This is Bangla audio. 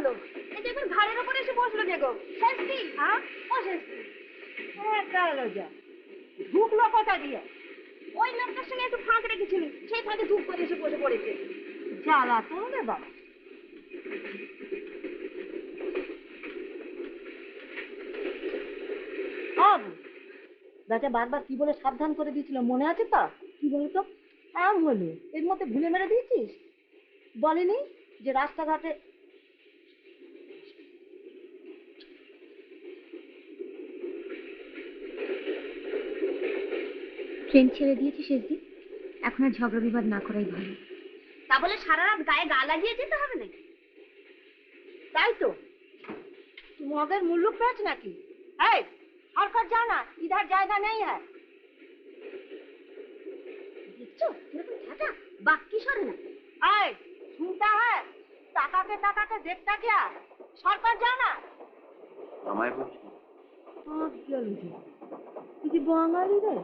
হলো এই দেখুন ঘাড়ের এসে বসল হ্যাঁ? ও হ্যাঁ গেল যা ঢুকলো কোথা দিয়ে? ওই লোকটার সঙ্গে একটু ফাঁক সেই ফাঁকে ধূপ করে এসে বসে পড়েছে। জ্বালা তো রে বাবা বারবার কি বলে সাবধান করে দিয়েছিল, মনে আছে তো? কি বলতো? আম হলো, এর মধ্যে ভুলে মেরে দিয়েছিস? বলেনি যে রাস্তাঘাটে ট্রেন ছেড়ে দিয়েছি শেষদি এখন আর ঝগড়া বিবাদ না করাই ভালো। তা বলে সারা রাত গায়ে গা লাগিয়ে যেতে হবে নাকি? তাই তো। মগের মুল্লুক পেয়েছ নাকি? এই হরকত যাও না ইধার জায়গা নেই হ্যাঁ দেখছ কীরকম ঠাটা বাক্কি সরে না? এই শুনতা হ্যাঁ টাকাকে টাকাকে দেখতা क्या সরকার যাও না। আমায় বলছি। গেল তুই কি বাঙালি রে